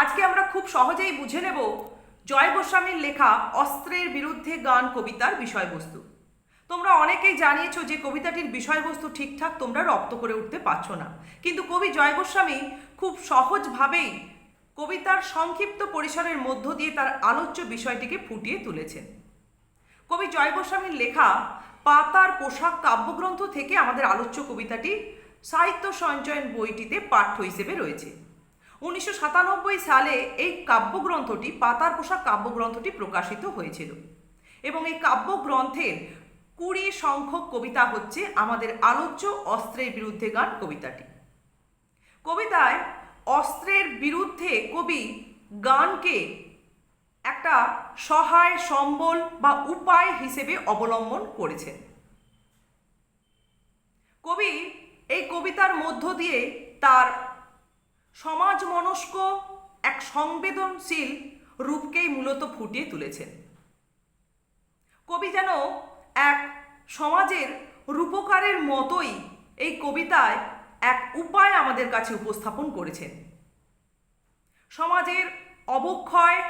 আজকে আমরা খুব সহজেই বুঝে নেব জয় গোস্বামীর লেখা অস্ত্রের বিরুদ্ধে গান কবিতার বিষয়বস্তু। তোমরা অনেকেই জানিয়েছো যে কবিতাটির বিষয়বস্তু ঠিকঠাক তোমরা রপ্ত করে উঠতে পারছ না। কিন্তু কবি জয় গোস্বামী খুব সহজভাবেই কবিতার সংক্ষিপ্ত পরিসরের মধ্য দিয়ে তার আলোচ্য বিষয়টিকে ফুটিয়ে তুলেছেন। কবি জয় গোস্বামীর লেখা পাতার পোশাক কাব্যগ্রন্থ থেকে আমাদের আলোচ্য কবিতাটি সাহিত্য সঞ্চয়ন বইটিতে পাঠ্য হিসেবে রয়েছে। উনিশশো সাতানব্বই সালে এই কাব্যগ্রন্থটি, পাতার পোশাক কাব্যগ্রন্থটি প্রকাশিত হয়েছিল। এবং এই কাব্যগ্রন্থের কুড়ি সংখ্যক কবিতা হচ্ছে আমাদের আলোচ্য অস্ত্রের বিরুদ্ধে গান কবিতাটি। কবিতায় অস্ত্রের বিরুদ্ধে কবি গানকে একটা সহায় সম্বল বা উপায় হিসেবে অবলম্বন করেছেন। কবি এই কবিতার মধ্য দিয়ে তার সমাজ মনস্ক এক সংবেদনশীল রূপকেই মূলত ফুটিয়ে তুলেছেন। কবি যেন এক সমাজের রূপকারের মতোই এই কবিতায় এক উপায় আমাদের কাছে উপস্থাপন করেছেন। সমাজের অবক্ষয়,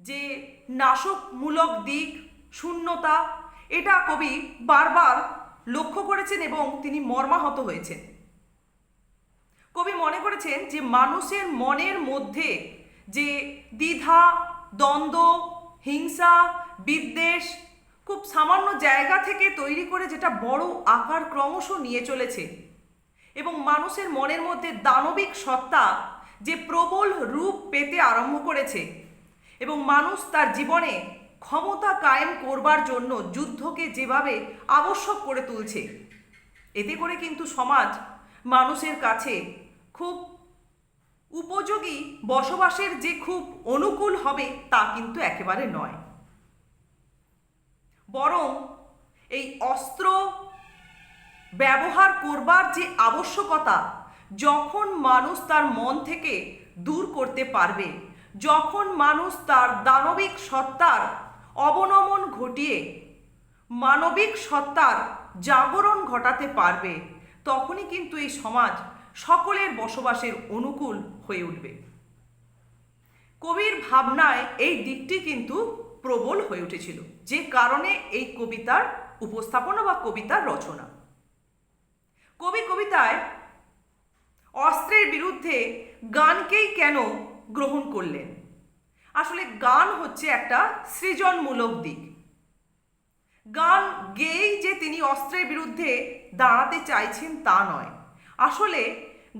যে নাশকমূলক দিক, শূন্যতা, এটা কবি বারবার লক্ষ্য করেছেন এবং তিনি মর্মাহত হয়েছেন। কবি মনে করেছেন যে মানুষের মনের মধ্যে যে দ্বিধা, দ্বন্দ্ব, হিংসা, বিদ্বেষ খুব সামান্য জায়গা থেকে তৈরি করে যেটা বড় আকার ক্রমশ নিয়ে চলেছে এবং মানুষের মনের মধ্যে দানবিক সত্তা যে প্রবল রূপ পেতে আরম্ভ করেছে এবং মানুষ তার জীবনে ক্ষমতা কায়েম করবার জন্য যুদ্ধকে যেভাবে আবশ্যক করে তুলছে, এতে করে কিন্তু সমাজ মানুষের কাছে খুব উপযোগী বসবাসের যে খুব অনুকূল হবে তা কিন্তু একেবারে নয়। বরং এই অস্ত্র ব্যবহার করবার যে আবশ্যকতা যখন মানুষ তার মন থেকে দূর করতে পারবে, যখন মানুষ তার দানবিক সত্তার অবনমন ঘটিয়ে মানবিক সত্তার জাগরণ ঘটাতে পারবে, তখনই কিন্তু এই সমাজ সকলের বসবাসের অনুকূল হয়ে উঠবে। কবির ভাবনায় এই দিকটি কিন্তু প্রবল হয়ে উঠেছিল, যে কারণে এই কবিতার উপস্থাপনা বা কবিতার রচনা। কবি কবিতায় অস্ত্রের বিরুদ্ধে গানকেই কেন গ্রহণ করলেন? আসলে গান হচ্ছে একটা সৃজনমূলক দিক। গান গেয়েই যে তিনি অস্ত্রের বিরুদ্ধে দাঁড়াতে চাইছেন তা নয়। আসলে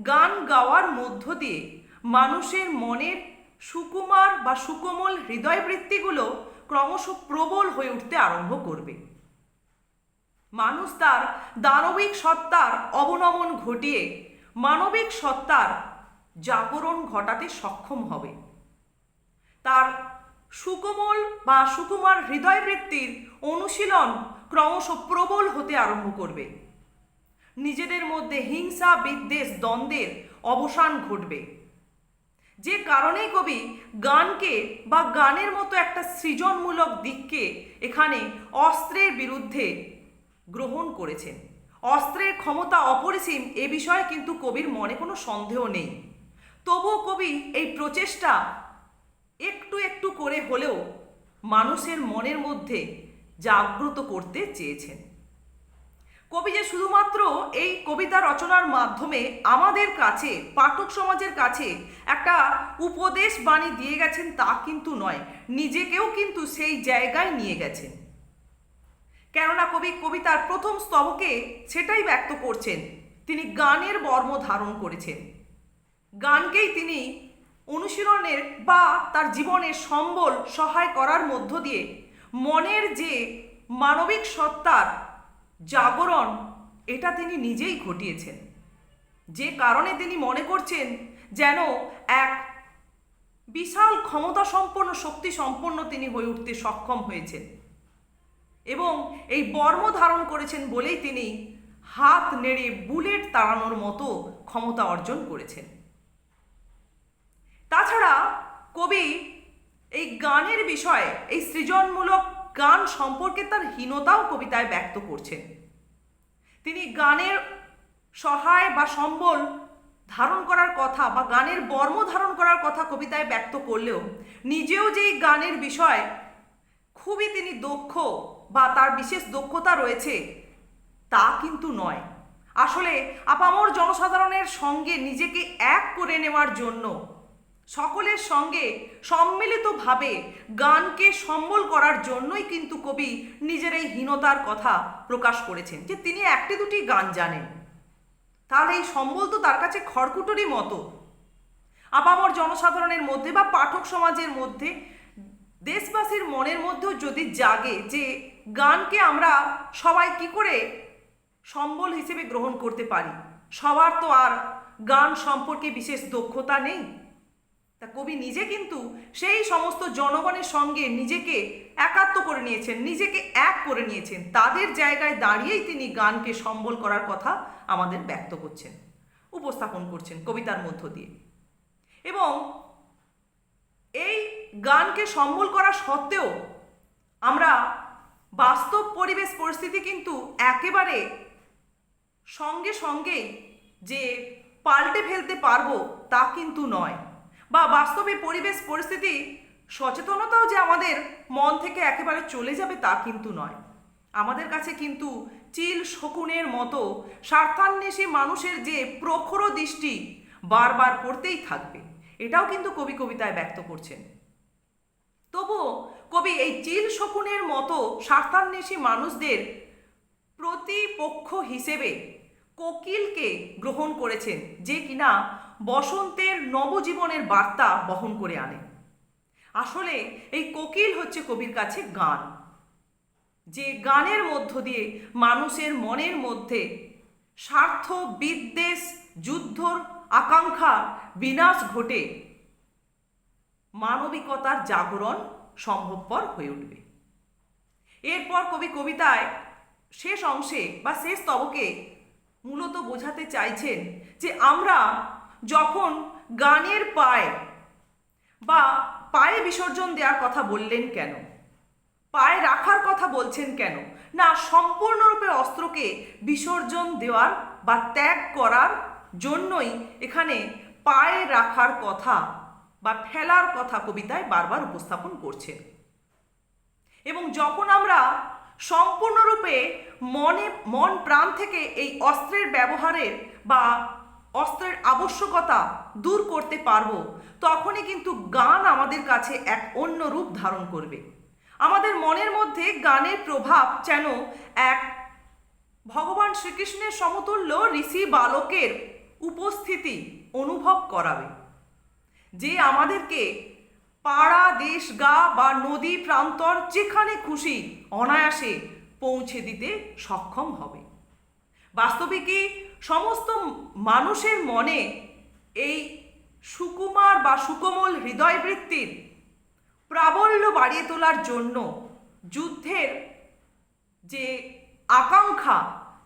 গান গাওয়ার মধ্য দিয়ে মানুষের মনের সুকুমার বা সুকোমল হৃদয়বৃত্তিগুলো ক্রমশ প্রবল হয়ে উঠতে আরম্ভ করবে। মানুষ তার দানবিক সত্তার অবনমন ঘটিয়ে মানবিক সত্তার জাগরণ ঘটাতে সক্ষম হবে। তার সুকোমল বা সুকুমার হৃদয়বৃত্তির অনুশীলন ক্রমশ প্রবল হতে আরম্ভ করবে। নিজেদের মধ্যে হিংসা, বিদ্বেষ, দ্বন্দ্বের অবসান ঘটবে। যে কারণেই কবি গানকে বা গানের মতো একটা সৃজনমূলক দিককে এখানে অস্ত্রের বিরুদ্ধে গ্রহণ করেছেন। অস্ত্রের ক্ষমতা অপরিসীম এ বিষয়ে কিন্তু কবির মনে কোনো সন্দেহ নেই। তবুও কবি এই প্রচেষ্টা একটু একটু করে হলেও মানুষের মনের মধ্যে জাগ্রত করতে চেয়েছেন। কবি যে শুধুমাত্র এই কবিতা রচনার মাধ্যমে আমাদের কাছে, পাঠক সমাজের কাছে একটা উপদেশ বাণী দিয়ে গেছেন তা কিন্তু নয়, নিজেকেও কিন্তু সেই জায়গায় নিয়ে গেছেন। কেননা কবি কবিতার প্রথম স্তবকে সেটাই ব্যক্ত করছেন, তিনি গানের বর্ম ধারণ করেছেন। গানকেই তিনি অনুশীলনের বা তার জীবনের সম্বল সহায় করার মধ্য দিয়ে মনের যে মানবিক সত্তার জাগরণ, এটা তিনি নিজেই ঘটিয়েছেন। যে কারণে তিনি মনে করছেন যেন এক বিশাল ক্ষমতা সম্পন্ন শক্তি সম্পন্ন তিনি হয়ে উঠতে সক্ষম হয়েছেন। এবং এই বর্ম ধারণ করেছেন বলেই তিনি হাত নেড়ে বুলেট তাড়ানোর মতো ক্ষমতা অর্জন করেছেন। তাছাড়া কবি এই গানের বিষয়ে, এই সৃজনমূলক গান সম্পর্কে তার হীনতাও কবিতায় ব্যক্ত করছেন। তিনি গানের সহায় বা সম্বল ধারণ করার কথা বা গানের বর্ম ধারণ করার কথা কবিতায় ব্যক্ত করলেও নিজেও যেই গানের বিষয় খুবই তিনি দক্ষ বা তার বিশেষ দক্ষতা রয়েছে, তা কিন্তু নয়। আসলে আপামর জনসাধারণের সঙ্গে নিজেকে এক করে নেওয়ার জন্য সকলের সঙ্গে সম্মিলিতভাবে গানকে সম্বল করার জন্যই কিন্তু কবি নিজের এই হীনতার কথা প্রকাশ করেছেন যে তিনি একটি দুটি গান জানেন। তাহলে এই সম্বল তো তার কাছে খড়কুটোরই মতো। আপামর জনসাধারণের মধ্যে বা পাঠক সমাজের মধ্যে, দেশবাসীর মনের মধ্যেও যদি জাগে যে গানকে আমরা সবাই কি করে সম্বল হিসেবে গ্রহণ করতে পারি, সবার তো আর গান সম্পর্কে বিশেষ দক্ষতা নেই। তা কবি নিজে কিন্তু সেই সমস্ত জনগণের সঙ্গে নিজেকে একাত্ম করে নিয়েছেন, নিজেকে এক করে নিয়েছেন। তাদের জায়গায় দাঁড়িয়েই তিনি গানকে সম্বল করার কথা আমাদের ব্যক্ত করছেন, উপস্থাপন করছেন কবিতার মধ্য দিয়ে। এবং এই গানকে সম্বল করা সত্ত্বেও আমরা বাস্তব পরিবেশ পরিস্থিতি কিন্তু একেবারে সঙ্গে সঙ্গেই যে পাল্টে ফেলতে পারব তা কিন্তু নয়। বা বাস্তবে পরিবেশ পরিস্থিতি সচেতনতাও যে আমাদের মন থেকে একেবারে চলে যাবে তা কিন্তু নয়। আমাদের কাছে কিন্তু চিল শকুনের মতো স্বার্থান্বেষী মানুষের যে প্রখর দৃষ্টি বারবার পড়তেই থাকবে, এটাও কিন্তু কবি কবিতায় ব্যক্ত করছেন। তবুও কবি এই চিল শকুনের মতো স্বার্থান্বেষী মানুষদের প্রতিপক্ষ হিসেবে কোকিলকে গ্রহণ করেছেন, যে কিনা বসন্তের নবজীবনের বার্তা বহন করে আনে। আসলে এই কোকিল হচ্ছে কবির কাছে গান। যে গানের মধ্য দিয়ে মানুষের মনের মধ্যে স্বার্থ বিদ্বেষ যুদ্ধর আকাঙ্ক্ষা বিনাশ ঘটে, মানবিকতার জাগরণ সম্ভবপর হয়ে উঠবে। এরপর কবি কবিতায় শেষ অংশে বা শেষ তবকে মূলত বোঝাতে চাইছেন যে আমরা যখন গানের পায়ে বা পায়ে বিসর্জন দেওয়ার কথা বললেন কেন? পায়ে রাখার কথা বলছেন কেন? না, সম্পূর্ণরূপে অস্ত্রকে বিসর্জন দেওয়ার বা ত্যাগ করার জন্যই এখানে পায়ে রাখার কথা বা ফেলার কথা কবিতায় বারবার উপস্থাপন করছেন। এবং যখন আমরা সম্পূর্ণরূপে মনে, মন প্রাণ থেকে এই অস্ত্রের ব্যবহারের বা অস্ত্রের আবশ্যকতা দূর করতে পারব, তখনই কিন্তু গান আমাদের কাছে এক অন্য রূপ ধারণ করবে। আমাদের মনের মধ্যে গানের প্রভাব যেন এক ভগবান শ্রীকৃষ্ণের সমতুল্য ঋষি বালকের উপস্থিতি অনুভব করাবে। যে আমাদেরকে পাড়া, দেশ, গা বা নদী প্রান্তর যেখানে খুশি অনায়াসে পৌঁছে দিতে সক্ষম হবে। বাস্তবে কি সমস্ত মানুষের মনে এই সুকুমার বা সুকোমল হৃদয়বৃত্তির প্রাবল্য বাড়িয়ে তোলার জন্য যুদ্ধের যে আকাঙ্ক্ষা,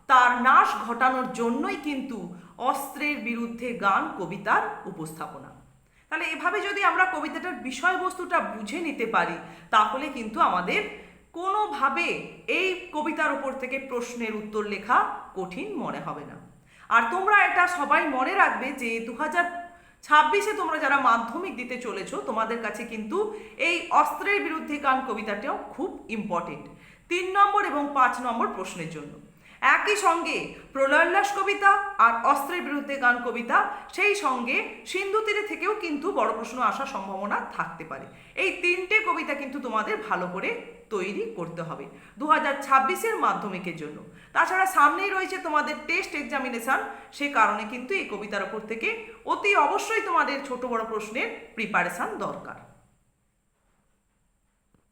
তার নাশ ঘটানোর জন্যই কিন্তু অস্ত্রের বিরুদ্ধে গান, কবিতার উপস্থাপনা। তাহলে এভাবে যদি আমরা কবিতাটার বিষয়বস্তুটা বুঝে নিতে পারি, তাহলে কিন্তু আমাদের কোনোভাবে এই কবিতার উপর থেকে প্রশ্নের উত্তর লেখা কঠিন মনে হবে না। আর তোমরা এটা সবাই মনে রাখবে যে দু হাজার ছাব্বিশে তোমরা যারা মাধ্যমিক দিতে চলেছো, তোমাদের কাছে কিন্তু এই অস্ত্রের বিরুদ্ধে গান কবিতাটাও খুব ইম্পর্টেন্ট তিন নম্বর এবং পাঁচ নম্বর প্রশ্নের জন্য। একই সঙ্গে প্রলয়োল্লাস কবিতা আর অস্ত্রের বিরুদ্ধে গান কবিতা, সেই সঙ্গে সিন্ধু তীরে থেকেও কিন্তু বড় প্রশ্ন আসার সম্ভাবনা থাকতে পারে। এই তিনটে কবিতা কিন্তু তোমাদের ভালো করে তৈরি করতে হবে দু হাজার ছাব্বিশের মাধ্যমিকের জন্য। তাছাড়া সামনেই রয়েছে তোমাদের টেস্ট এক্সামিনেশান, সে কারণে কিন্তু এই কবিতার ওপর থেকে অতি অবশ্যই তোমাদের ছোট বড় প্রশ্নের প্রিপারেশান দরকার।